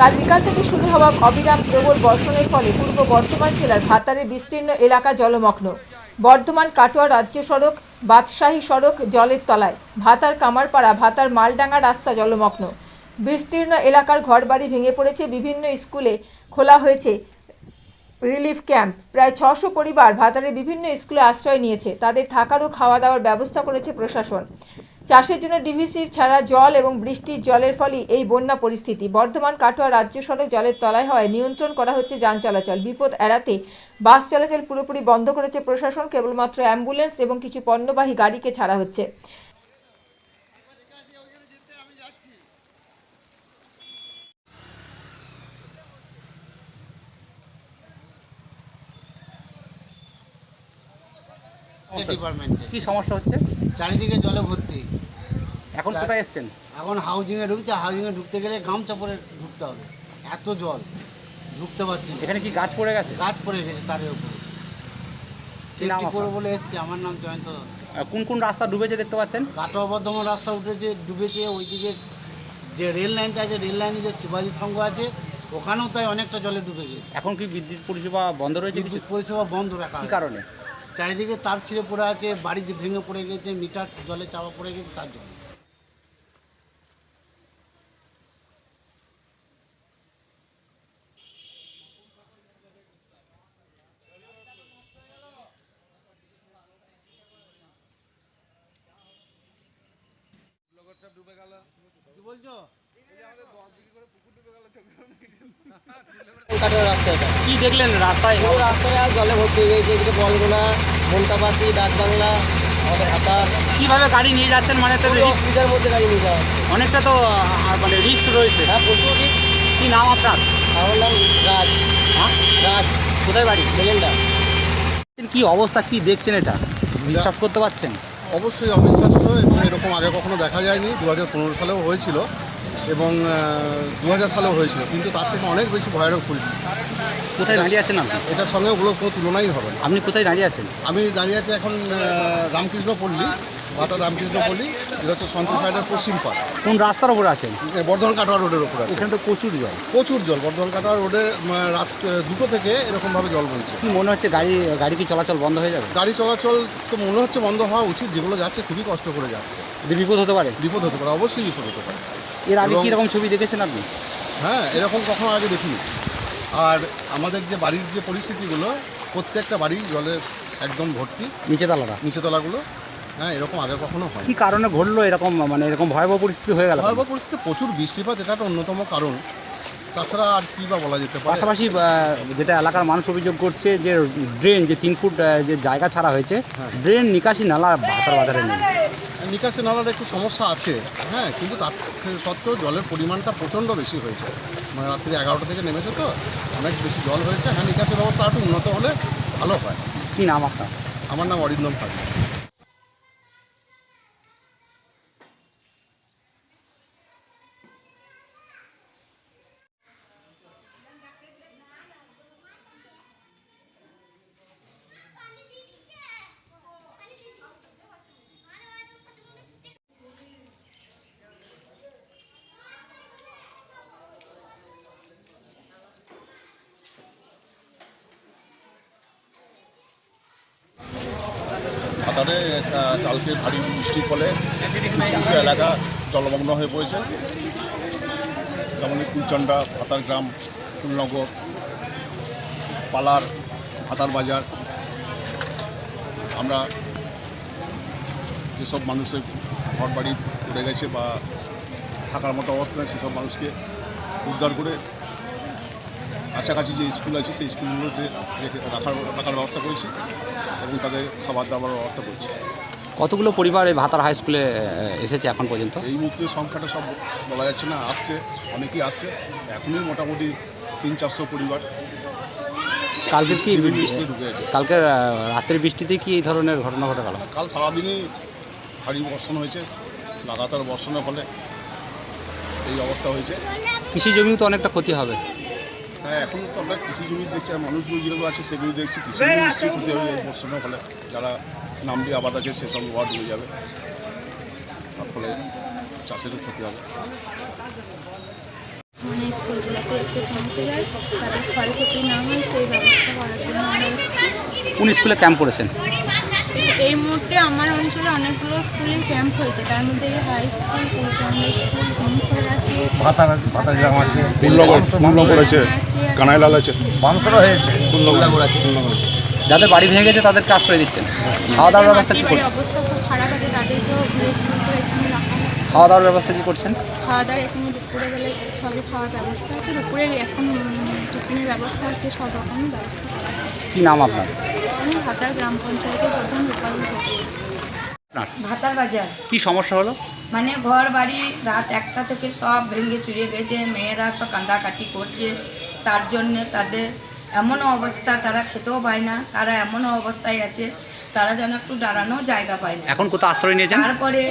কাল বিকাল থেকে শুরু হওয়া অবিরাম প্রবল বর্ষণের ফলে পূর্ব বর্ধমান জেলার ভাতারের বিস্তীর্ণ এলাকা জলমগ্ন। বর্ধমান কাটোয়া রাজ্য সড়ক, বাদশাহী সড়ক জলের তলায়, ভাতার কামারপাড়া, ভাতার মালডাঙ্গা রাস্তা জলমগ্ন। বিস্তীর্ণ এলাকার ঘরবাড়ি ভেঙে পড়েছে বিভিন্ন স্কুলে খোলা হয়েছে রিলিফ ক্যাম্প। প্রায় ছশো পরিবার ভাতারের বিভিন্ন স্কুলে আশ্রয় নিয়েছে। তাদের থাকার ও খাওয়া দাওয়ার ব্যবস্থা করেছে প্রশাসন। চাষের জন্য ডিভিসির ছাড়া জল এবং বৃষ্টির জলের ফলেই এই বন্যা পরিস্থিতি। বর্ধমান কাটোয়া রাজ্য সড়ক জলের তলায় হওয়ায় নিয়ন্ত্রণ করা হচ্ছে যান চলাচল। বিপদ এড়াতে বাস চলাচল পুরোপুরি বন্ধ করেছে প্রশাসন। কেবলমাত্র অ্যাম্বুলেন্স এবং কিছু পণ্যবাহী গাড়িকে ছাড়া হচ্ছে। ডিপার্টমেন্টে কি সমস্যা হচ্ছে? চারিদিকে জলে ভর্তি। এখন কোথায় এসছেন? এখন হাউজিংয়ে ঢুকছে হাউজিংয়ে ঢুকতে গেলে গামছা পরে ঢুকতে হবে। এত জল ঢুকতে পারছি না। এখানে কি গাছ পড়ে গেছে? গাছ পড়ে গেছে তারের উপরে। কি নাম সেফটি আপনার? করব বলে এসছি আমার নাম জয়ন্ত দাস। আহ, কোন কোন রাস্তা ডুবেছে দেখতে পাচ্ছেন? কাটোয়া বর্ধমান রাস্তা উঠেছে ডুবেছে ওইদিকে যে রেল লাইনটা আছে রেল লাইনে যে শিবাজি সংঘ আছে ওখানেও তাই অনেকটা জলে ডুবে গেছে এখন কি বিদ্যুৎ পরিষেবা বন্ধ রয়েছে কিছু? বিদ্যুৎ পরিষেবা বন্ধ রাখা কি হয়েছে। কারণে? চারিদিকে তার ছিঁড়ে পড়ে আছে বাড়ি যে ভেঙে পড়ে গেছে মিটার জলে চাপা পড়ে গেছে তার জন্য। কি বলছো? কি দেখলেন রাস্তায়? পুরো রাস্তাটা জলে ভর্তি হয়ে গেছে এদিকে বলগোনা মন্তাপাশি ডাকবাংলা আমাদের হাতার কীভাবে গাড়ি নিয়ে যাচ্ছেন মানে তো পুরো মধ্যে গাড়ি নিয়ে যাওয়া। অনেকটা তো মানে রিস্ক রয়েছে। হ্যাঁ প্রচুর risk। কি নাম আপনার? আমার নাম রাজ। হ্যাঁ? রাজ। কোথায় বাড়ি? মেলেন্ডা। কি অবস্থা কি দেখছেন এটা? বিশ্বাস করতে পারছেন? অবশ্যই অবিশ্বাস্য। এবং এরকম আগে কখনো দেখা যায়নি দু হাজার পনেরো সালেও হয়েছিল এবং দু হাজার সালেও হয়েছিল কিন্তু তার থেকে অনেক বেশি ভয়ানক পরিস্থিতি। কোথায় দাঁড়িয়ে আছেন আপনি? এটার সঙ্গে ওগুলো কোনো তুলনাই হবে না। আপনি কোথায় দাঁড়িয়ে আছেন? আমি দাঁড়িয়ে আছি এখন রামকৃষ্ণ পল্লী। বাতা রামকৃষ্ণ পল্লী এটা হচ্ছে সন্তোষ সাইডের পশ্চিম পাড়। কোন রাস্তার উপরে আছেন? বর্ধমান কাটোয়া রোডের ওপর আছে। এখানে তো প্রচুর জল। প্রচুর জল। বর্ধমান কাটোয়া রোডে রাত দুটো থেকে এরকমভাবে জল বলছে কি মনে হচ্ছে গাড়ি গাড়ি কি চলাচল বন্ধ হয়ে যাবে? গাড়ি চলাচল তো মনে হচ্ছে বন্ধ হওয়া উচিত। যেগুলো যাচ্ছে খুবই কষ্ট করে যাচ্ছে। বিপদ হতে পারে? বিপদ হতে পারে অবশ্যই বিপদ হতে পারে। এর আগে এবং- কি রকম ছবি দেখেছেন আপনি? হ্যাঁ এরকম কখনো আগে দেখিনি। আর আমাদের যে বাড়ির যে পরিস্থিতিগুলো প্রত্যেকটা বাড়ি জলের একদম ভর্তি। নিচে তালাটা নিচেতলাগুলো। হ্যাঁ এরকম আগে কখনো হয় কি কারণে ঘটলো এরকম মানে এরকম ভয়াবহ পরিস্থিতি হয়ে গেল? ভয়াবহ পরিস্থিতি প্রচুর বৃষ্টিপাত এটা একটা অন্যতম কারণ। তাছাড়া আর কি বা বলা যেতে পারে? পাশাপাশি যেটা এলাকার মানুষ অভিযোগ করছে যে ড্রেন যে তিন ফুট যে জায়গা ছাড়া হয়েছে হ্যাঁ। ড্রেন নিকাশি নালা ভাতার বাজারে নেই নিকাশি নালার একটু সমস্যা আছে। হ্যাঁ কিন্তু তার সত্ত্বেও জলের পরিমাণটা প্রচণ্ড বেশি হয়েছে। মানে রাত্রি এগারোটা থেকে নেমেছে তো অনেক বেশি জল হয়েছে। হ্যাঁ নিকাশি ব্যবস্থা একটু উন্নত হলে ভালো হয়। কি নাম আপনার? আমার নাম অরিন্দম ফাজি আহ, কালকে ভারী বৃষ্টির ফলে কিছু কিছু এলাকা জলমগ্ন হয়ে পড়েছে। যেমন কুলচন্ডা ভাতার গ্রাম ফুলনগর পালার ভাতার বাজার। আমরা যেসব মানুষের ঘর বাড়ি উড়ে গেছে বা থাকার মতো অবস্থা সেসব মানুষকে উদ্ধার করে কাছাকাছি যে স্কুল আছে সেই স্কুলগুলোতে রেখে রাখার রাখার ব্যবস্থা করেছি এবং তাদের খাবার দাবার ব্যবস্থা করছি। কতগুলো পরিবার এই ভাতার হাই স্কুলে এসেছে এখন পর্যন্ত? এই মুহূর্তে সংখ্যাটা সব বলা যাচ্ছে না আসছে অনেকেই আসছে। এখনই মোটামুটি তিন চারশো পরিবার কালকে কি বিভিন্ন ঢুকে আছে কালকে রাতের বৃষ্টিতে কি এই ধরনের ঘটনা ঘটে গেল? কাল সারাদিনই ভারী বর্ষণ হয়েছে লাগাতার বর্ষণের ফলে এই অবস্থা হয়েছে। কৃষি জমিও তো অনেকটা ক্ষতি হবে। হ্যাঁ এখন তো আমরা কৃষি জমি দেখছি আর মানুষগুলো যেগুলো আছে সেগুলো দেখছি। কৃষি জমি নিশ্চয়ই ক্ষতি হবে এই ফলে। যারা নামটি আবাদ আছে সেসব ওয়ার্ড হয়ে যাবে। তার ফলে চাষেরও ক্ষতি হবে। মানে স্কুলগুলোতে এসে পৌঁছে যায় তাদের ক্ষয়ক্ষতি না হয় সেই ব্যবস্থা করার জন্য আমরা কোন স্কুলে ক্যাম্প করেছেন? এই মুহূর্তে আমার অঞ্চলে অনেকগুলো স্কুলে ক্যাম্প হয়েছে। তার মধ্যে হাই স্কুল পৌঁছানো স্কুল হোমসর আছে আছে ফুলনগর ফুলনগর আছে আছে কানাইলাল আছে। বামসরও হয়েছে। যাদের বাড়ি ভেঙে গেছে তাদেরকে আশ্রয় দিচ্ছেন। খাওয়া দাওয়ার ব্যবস্থা কী অবস্থা খুব খারাপ আছে তাদেরকেও স্কুল করে এখানে রাখা হচ্ছে খাওয়া দাওয়ার ব্যবস্থা কী করছেন? খাওয়া দাওয়ার এখানে দুপুরে গেলে সবই খাওয়ার ব্যবস্থা আছে। দুপুরে এখন টিফিনের ব্যবস্থা আছে সব রকমই ব্যবস্থা করা হচ্ছে কী নাম আপনার? আমি ভাতার গ্রাম পঞ্চায়েতের প্রধান রূপালী ঘোষ। ভাতার বাজার। কী সমস্যা হলো? মানে ঘর বাড়ি রাত একটা থেকে সব ভেঙে চুরিয়ে গেছে মেয়েরা সব কান্দাকাটি করছে। তার জন্যে তাদের এমনও অবস্থা তারা খেতেও পায় না। তারা এমনও অবস্থায় আছে তারা যেন একটু দাঁড়ানো জায়গা পায় না। এখন কোথাও আশ্রয় নিয়েছেন তারপরে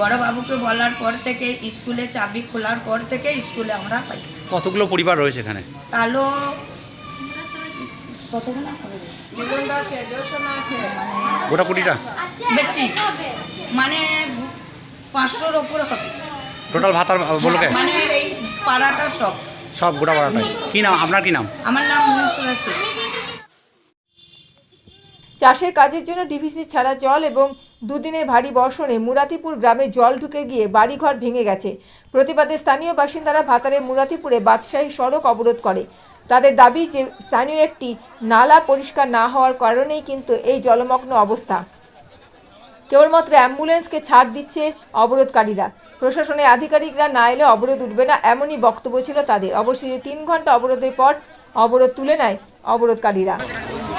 বড়বাবুকে বলার পর থেকে স্কুলে চাবি খোলার পর থেকে স্কুলে আমরা পাই। কতগুলো পরিবার রয়েছে এখানে? তাহলেও কতগুলো হবে? গোটা কুড়িটা? বেশি। মানে পাঁচশোর ওপরে হবে। টোটাল ভাতার মানে এই পাড়াটা সব। সব গোটা পাড়াটাই। কী নাম? আপনার কী নাম? আমার নাম মনসুরা শেখ চাষের কাজের জন্য ডিভিসি ছাড়া জল এবং দুদিনের ভারী বর্ষণে মুরাতিপুর গ্রামে জল ঢুকে গিয়ে বাড়িঘর ভেঙে গেছে। প্রতিবাদে স্থানীয় বাসিন্দারা ভাতারে মুরাতিপুরে বাদশাহী সড়ক অবরোধ করে। তাদের দাবি যে স্থানীয় একটি নালা পরিষ্কার না হওয়ার কারণেই কিন্তু এই জলমগ্ন অবস্থা। কেবলমাত্র অ্যাম্বুলেন্সকে ছাড় দিচ্ছে অবরোধকারীরা। প্রশাসনের আধিকারিকরা না এলে অবরোধ উঠবে না এমনই বক্তব্য ছিল তাদের। অবশেষে তিন ঘণ্টা অবরোধের পর অবরোধ তুলে নেয় অবরোধকারীরা।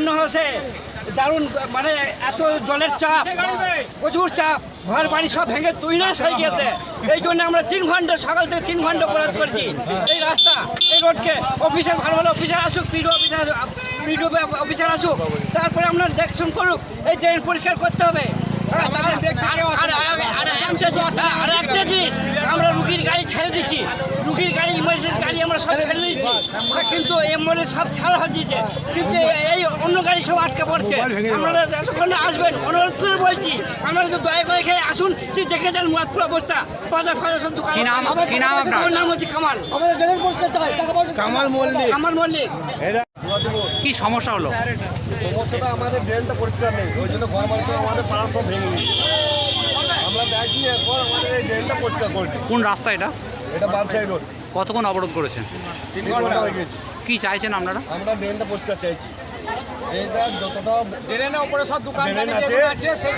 বন্যা হয়েছে দারুণ মানে এত জলের চাপ প্রচুর চাপ ঘর বাড়ি সব ভেঙে তৈনাশ হয়ে গেছে এই জন্য আমরা তিন ঘণ্টা সকাল থেকে তিন ঘণ্টা অপরাধ করছি এই রাস্তা এই রোডকে অফিসার ভালো ভালো অফিসার আসুক পিডিও অফিসার পিডিও অফিসার আসুক তারপরে আমরা দেখশুন করুক এই ড্রেন পরিষ্কার করতে হবে হ্যাঁ, আর- সব ছেড়ে দিচ্ছি কিন্তু অ্যাম্বুলেন্স সব ছাড়া হয়ে দিয়েছে কিন্তু এই অন্য গাড়ি সব আটকে পড়ছে। আপনারা যতক্ষণ আসবেন অনুরোধ করে বলছি আপনারা তো দয়া করে এখানে আসুন কি দেখে দেন মাত্র অবস্থা। বাজার ফাজার সব দোকান। কি নাম- কি আমার নাম হচ্ছে কামাল। কামাল মল্লিক। কামাল মল্লিক। কী সমস্যা হলো? সমস্যাটা আমাদের ড্রেনটা পরিষ্কার নেই ওই জন্য ঘর বাড়ি আমাদের পাড়া সব ভেঙে আমরা দেখছি এখন আমাদের এই ড্রেনটা পরিষ্কার করে কোন রাস্তা এটা? এটা বাদশাহী রোড। কতক্ষণ অবরোধ করেছেন? কি ঘণ্টা হয়ে গেছে। কী চাইছেন আপনারা? আমরা ড্রেনটা পরিষ্কার চাইছি। কি যতটা ড্রেনের উপরে সব দোকান আছে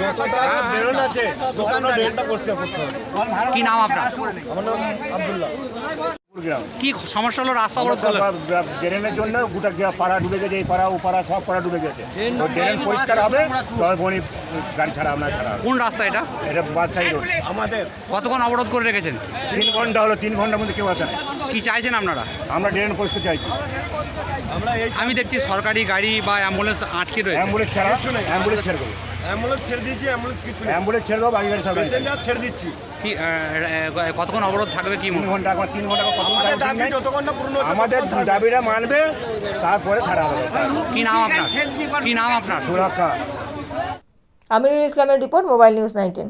যতটা ড্রেন আছে ততটা ড্রেনটা পরিষ্কার করতে হবে। কী নাম আপনার? আমার নাম আব্দুল্লাহ। কী সমস্যা হলো রাস্তা অবরোধ করলেন ড্রেনের জন্য গোটা পাড়া ডুবে গেছে এই পাড়া ও পাড়া সব পাড়া ডুবে গেছে। তো ড্রেন পরিষ্কার হবে তবে বনি গাড়ি ছাড়া আপনার ছাড়া কোন রাস্তা এটা? এটা বাদশাহী রোড। আমাদের। কতক্ষণ অবরোধ করে রেখেছেন? তিন ঘণ্টা হলো তিন ঘণ্টার মধ্যে কেউ আসে না। কি চাইছেন আপনারা? আমরা ড্রেন পরিষ্কার চাইছি। আমরা এই আমি দেখছি সরকারি গাড়ি বা অ্যাম্বুলেন্স আটকে রয়েছে। অ্যাম্বুলেন্স ছাড়া অ্যাম্বুলেন্স ছেড়ে অ্যাম্বুলেন্স ছেড়ে দিয়েছি অ্যাম্বুলেন্স কিছু অ্যাম্বুলেন্স ছেড়ে দেবো বাকি গাড়ি সব প্যাসেঞ্জার ছেড়ে দিচ্ছি। কি কতক্ষণ অবরোধ থাকবে কি তিন ঘণ্টা তিন ঘণ্টা কত আমাদের দাবি যতক্ষণ না পূর্ণ আমাদের দাবিটা মানবে তারপরে ছাড়া হবে। কি নাম আপনার? কি নাম আপনার? সুরক্ষা। আমিরুল ইসলামের রিপোর্ট মোবাইল নিউজ নাইনটিন।